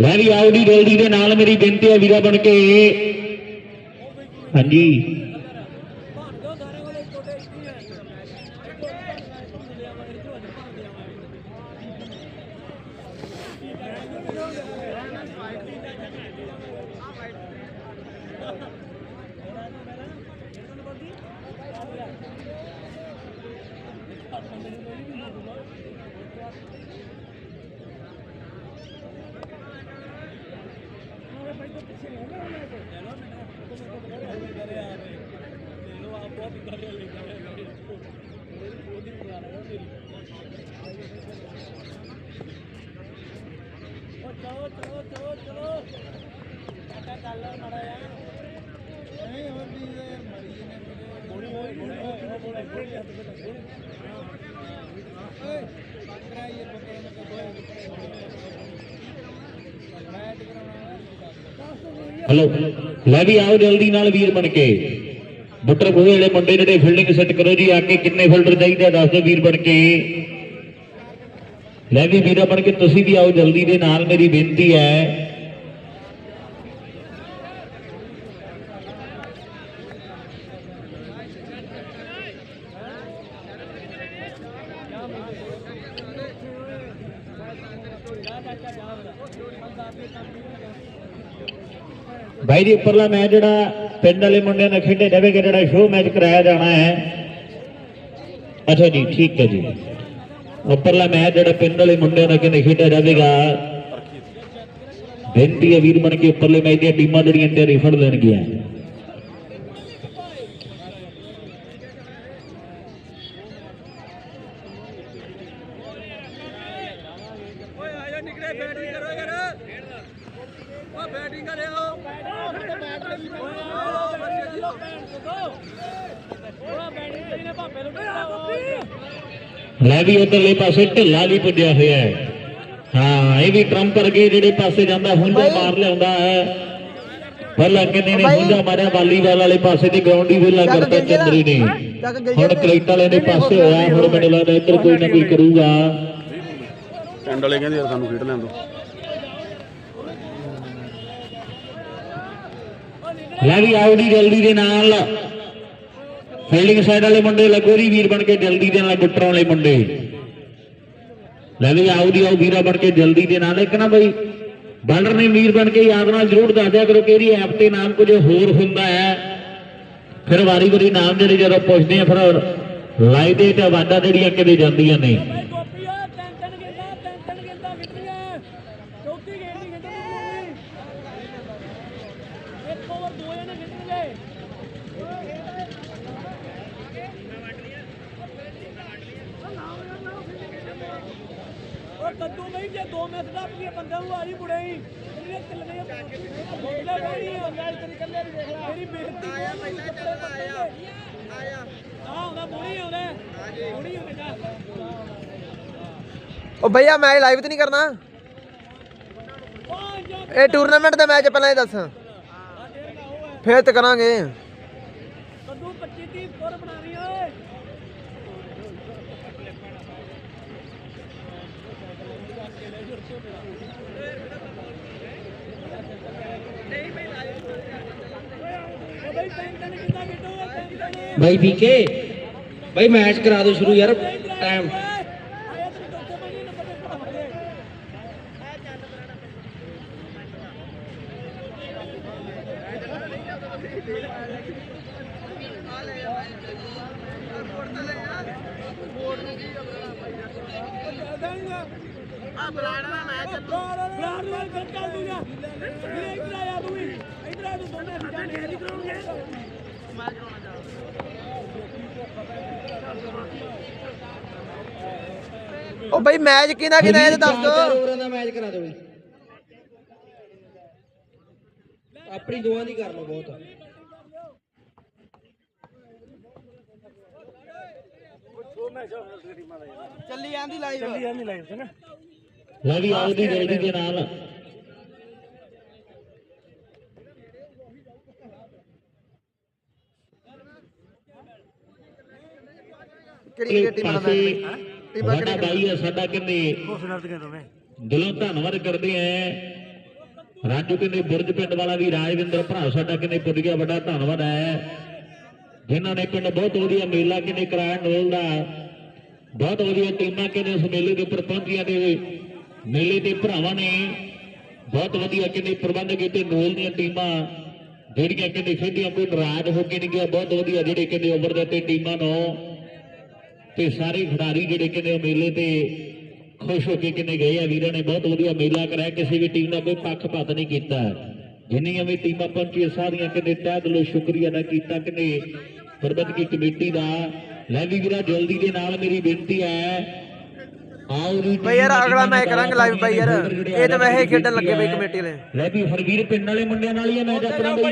ਲੈ ਵੀ ਆਓ ਦੀ ਜਲਦੀ ਦੇ ਨਾਲ ਮੇਰੀ ਬੇਨਤੀ ਹੈ ਵੀਰਾ ਬਣ ਕੇ। ਹਾਂਜੀ। ਚਲੋ ਚਲੋ ਚਲੋ ਚਲੋ ਕਾਟਾ ਚੱਲ ਮੜਾ ਯਾਰ ਨਹੀਂ ਹੋਰ ਵੀ ਮਰੀ ਨੇ ਗੋਲੀ ਗੋਲੀ ਗੋਲੀ ਗੋਲੀ ਹੱਥ ਤੇ ਗੋਲੀ ਓਏ ਹਲੋ, ਲੈ ਵੀ ਆਓ ਜਲਦੀ ਨਾਲ ਵੀਰ ਬਣ ਕੇ। ਬੁੱਟਰ ਬੂਹੇ ਵਾਲੇ ਮੁੰਡੇ ਜਿਹੜੇ ਫੀਲਡਿੰਗ ਸੈੱਟ ਕਰੋ ਜੀ, ਆ ਕੇ ਕਿੰਨੇ ਫਿਲਡਰ ਚਾਹੀਦੇ ਆ, ਦੱਸ ਦਿਓ ਵੀਰ ਬਣ ਕੇ। ਲੈ ਵੀ ਵੀਰਾ ਬਣ ਕੇ, ਤੁਸੀਂ ਵੀ ਆਓ ਜਲਦੀ ਦੇ ਨਾਲ, ਮੇਰੀ ਬੇਨਤੀ ਹੈ। ਭਾਈ ਜੀ, ਉੱਪਰਲਾ ਮੈਚ ਜਿਹੜਾ ਪਿੰਡ ਵਾਲੇ ਮੁੰਡਿਆਂ ਨਾਲ ਖੇਡੇ ਜਾਵੇਗਾ ਜਿਹੜਾ ਸ਼ੋਅ ਮੈਚ ਕਰਾਇਆ ਜਾਣਾ ਹੈ। ਅੱਛਾ ਜੀ, ਠੀਕ ਹੈ ਜੀ। ਉੱਪਰਲਾ ਮੈਚ ਜਿਹੜਾ ਪਿੰਡ ਵਾਲੇ ਮੁੰਡਿਆਂ ਨਾਲ ਕਿਨੇ ਖੇਡਿਆ ਜਾਵੇਗਾ? ਬੇਨਤੀ ਹੈ ਵੀਰ ਬਣ ਕੇ ਉੱਪਰਲੇ ਮੈਚ ਦੀਆਂ ਟੀਮਾਂ ਜਿਹੜੀਆਂ ਤਿਆਰੀ ਫੜ ਲੈਣਗੀਆਂ। ਨਿਕਲੇ, ਬੈਟਿੰਗ ਕਰੋ ਯਾਰ। ਬੈਟਿੰਗ ਕਰਿਓ। ਲੈ ਵੀ ਉਧਰਲੇ ਪਾਸੇ ਢਿੱਲਾ ਵੀ ਪੁੱਜਿਆ ਹੋਇਆ ਹੈ। ਹਾਂ ਇਹ ਵੀ ਟਰੰਪ ਵਰਗੇ ਜਿਹੜੇ ਪਾਸੇ ਜਾਂਦਾ ਹੁੰਜਾ ਮਾਰ ਲਿਆਉਂਦਾ ਹੈ। ਪਹਿਲਾਂ ਕਿੰਨੇ ਨੇ ਹੁੰਜਾ ਮਾਰਿਆ ਵਾਲੀਬਾਲ ਵਾਲੇ ਪਾਸੇ ਦੀ ਗਰਾਊਂਡ ਹੀ ਵੇਲਾ ਕਰਤਾ ਚੰਦਰੀ ਨੇ। ਹੁਣ ਕ੍ਰਿਕਟ ਵਾਲੇ ਦੇ ਪਾਸੇ ਹੋਇਆ ਹੁਣ ਮੈਨੂੰ ਲੱਗਦਾ ਇੱਧਰ ਕੋਈ ਨਾ ਕੋਈ ਕਰੂਗਾ। ਪਿੰਡ ਵਾਲੇ ਕਹਿੰਦੇ ਸਾਨੂੰ ਖੇਡ ਲੈਣ ਦੋ ਲੈ ਵੀ ਆਓ ਜਲਦੀ ਦੇ ਨਾਲ। ਫੀਲਡਿੰਗ ਸਾਈਡ ਵਾਲੇ ਮੁੰਡੇ ਲੱਗੋ ਵੀਰ ਬਣ ਕੇ ਜਲਦੀ ਦੇ ਨਾਲ, ਗੁੱਟਰਾਂ ਵਾਲੇ ਮੁੰਡੇ। ਲੈ ਵੀ ਆਓ ਦੀ ਆਓ ਵੀਰਾ ਬਣ ਕੇ ਜਲਦੀ ਦੇ ਨਾਲ। ਇੱਕ ਨਾ ਬਈ ਬਾਲਰ ਨੇ ਵੀਰ ਬਣ ਕੇ ਯਾਦ ਨਾਲ ਜ਼ਰੂਰ ਦੱਸ ਦਿਆ ਕਰੋ ਕਿ ਐਪ ਤੇ ਨਾਮ ਕੁਝ ਹੋਰ ਹੁੰਦਾ ਹੈ। ਫਿਰ ਵਾਰੀ ਵਾਰੀ ਨਾਮ ਜਿਹੜੇ ਜਦੋਂ ਪੁੱਛਦੇ ਆ, ਫਿਰ ਲਾਈਵ ਤੇ ਆਵਾਜ਼ਾਂ ਜਿਹੜੀਆਂ ਕਿਤੇ ਜਾਂਦੀਆਂ ਨੇ। ਉਹ ਕੱਦੂ ਨਹੀਂ ਜੇ ਦੋ ਮੈਚ ਦਾ ਪੀਏ ਬੰਦਾ ਨੂੰ ਆਈ ਮੁੜੇ ਹੀ। ਇਹਨੇ ਚੱਲਣੇ ਬੋਲੇ ਬਣੀ ਆ ਮੈਚ ਤੇਰੀ ਕੱਲੇ ਨਹੀਂ ਦੇਖ ਲੈ। ਮੇਰੀ ਬੇਇੱਜ਼ਤੀ ਆਇਆ ਪਹਿਲਾਂ ਚੱਲ ਆਇਆ। ਆਇਆ ਆ। ਹੁੰਦਾ ਮੋਣੀ ਆਉਂਦਾ ਮੋਣੀ ਆਉਂਦਾ। ਉਹ ਭਈਆ ਮੈਚ ਲਾਈਵ ਤੇ ਨਹੀਂ ਕਰਨਾ। ਇਹ ਟੂਰਨਾਮੈਂਟ ਦਾ ਮੈਚ ਪਹਿਲਾਂ ਹੀ ਦੱਸ। ਫੇਰ ਤੇ ਕਰਾਂਗੇ। ਉਹ ਬਈ ਤਿੰਨ ਤਿੰਨ ਕਿੰਨਾ ਕਿੱਟੋ ਤਿੰਨ ਤਿੰਨ ਬਾਈ ਪੀਕੇ ਬਾਈ ਆ ਬਲਾੜਾ ਦਾ ਮੈਚ ਬਲਾੜਾ ਦਾ ਫਿਰ ਚੱਲ ਦੂਗਾ ਵੀਰੇ ਇੱਧਰ ਆ ਜਾ ਤੂੰ ਵੀ। ਇੱਧਰ ਆ ਤੂੰ ਦੋਨੇ ਫਿੱਟਾਂ ਨੇ ਨਹੀਂ ਕਰਾਉਣਗੇ। ਮੈਂ ਕਰਾਉਣਾ ਉਹ ਬਈ ਮੈਚ ਕਿਹਦਾ ਕਿਹਦਾ ਇਹ ਦੱਸ ਦੋ। ਓਵਰਾਂ ਦਾ ਮੈਚ ਕਰਾ ਦਿਓ ਆਪਣੀ ਦੋਵਾਂ ਦੀ ਕਰ ਲਓ ਬਹੁਤ। ਚੱਲੀ ਜਾਂਦੀ ਲਾਈਵ ਲੈ ਵੀ ਆਓ ਦੀ ਜਲਦੀ ਦੇ ਨਾਲ। ਕਿਹੜੀ ਕਿਹੜੀ ਟੀਮਾਂ ਦਾ ਟੀਮਾਂ ਸਾਡਾ ਕਿਹੜੀ ਬਾਈ ਆ ਸਾਡਾ ਕਹਿੰਦੇ ਦਿਲੋਂ ਧੰਨਵਾਦ ਕਰਦੇ ਆ ਰਾਜੂ ਕਹਿੰਦੇ ਬੁਰਜ ਪਿੰਡ ਵਾਲਾ ਵੀ ਰਾਜਵਿੰਦਰ ਭਰਾ ਸਾਡਾ ਕਹਿੰਦੇ ਪੁੱਜ ਗਿਆ ਵੱਡਾ ਧੰਨਵਾਦ ਹੈ। ਜਿਨ੍ਹਾਂ ਨੇ ਪਿੰਡ ਬਹੁਤ ਵਧੀਆ ਮੇਲਾ ਕਿਨੇ ਕਰਾਇਆ ਨੋਲ ਦਾ। ਬਹੁਤ ਵਧੀਆ ਟੀਮਾਂ ਕਿਨੇ ਇਸ ਮੇਲੇ ਦੇ ਉੱਪਰ ਪਹੁੰਚੀਆਂ ਨੇ ਮੇਲੇ ਦੇ ਭਰਾਵਾਂ ਨੇ ਬਹੁਤ ਵਧੀਆ ਕਹਿੰਦੇ ਪ੍ਰਬੰਧ ਕੀਤੇ। ਨੋਲ ਦੀਆਂ ਟੀਮਾਂ ਜਿਹੜੀਆਂ ਕਿਨੇ ਖੇਡੀਆਂ, ਕੋਈ ਨਾਰਾਜ਼ ਹੋ ਕੇ ਨਹੀਂ ਗਿਆ। ਬਹੁਤ ਵਧੀਆ ਜਿਹੜੇ ਕਿਨੇ ਓਵਰ ਦੇ ਤੇ ਟੀਮਾਂ ਨੂੰ ਤੇ ਸਾਰੇ ਖਿਡਾਰੀ ਜਿਹੜੇ ਕਿਨੇ ਮੇਲੇ ਤੇ ਖੁਸ਼ ਹੋ ਕੇ ਕਿਨੇ ਗਏ ਆ। ਵੀਰਾਂ ਨੇ ਬਹੁਤ ਵਧੀਆ ਮੇਲਾ ਕਰਾਇਆ। ਕਿਸੇ ਵੀ ਟੀਮ ਦਾ ਕੋਈ ਪੱਖਪਾਤ ਨਹੀਂ ਕੀਤਾ। ਜਿੰਨੀਆਂ ਵੀ ਟੀਮਾਂ ਪਹੁੰਚੀਆਂ, ਸਾਰੀਆਂ ਕਿਨੇ ਤਹਿ ਦਿਲੋਂ ਸ਼ੁਕਰੀਆ ਦਾ ਕੀਤਾ ਕਿਨੇ ਪ੍ਰਬੰਧਕੀ ਕਮੇਟੀ ਦਾ। ਲੈ ਵੀ ਵੀਰਾ, ਜਲਦੀ ਦੇ ਨਾਲ ਮੇਰੀ ਬੇਨਤੀ ਹੈ ਬਈ ਯਾਰ ਅਗਲਾ ਮੈਚ ਕਰਾਂਗੇ live ਬਈ ਯਾਰ। ਇਹ ਤਾਂ ਵੈਸੇ ਖੇਡਣ ਲੱਗੇ ਬਈ ਕਮੇਟੀ ਵਾਲੇ। ਲੈ ਵੀ ਹਰਵੀਰ ਪਿੰਡ ਵਾਲੇ ਮੁੰਡਿਆਂ ਨਾਲ ਹੀ ਹੈ ਮੈਚ ਆਪਣਾ ਬਈ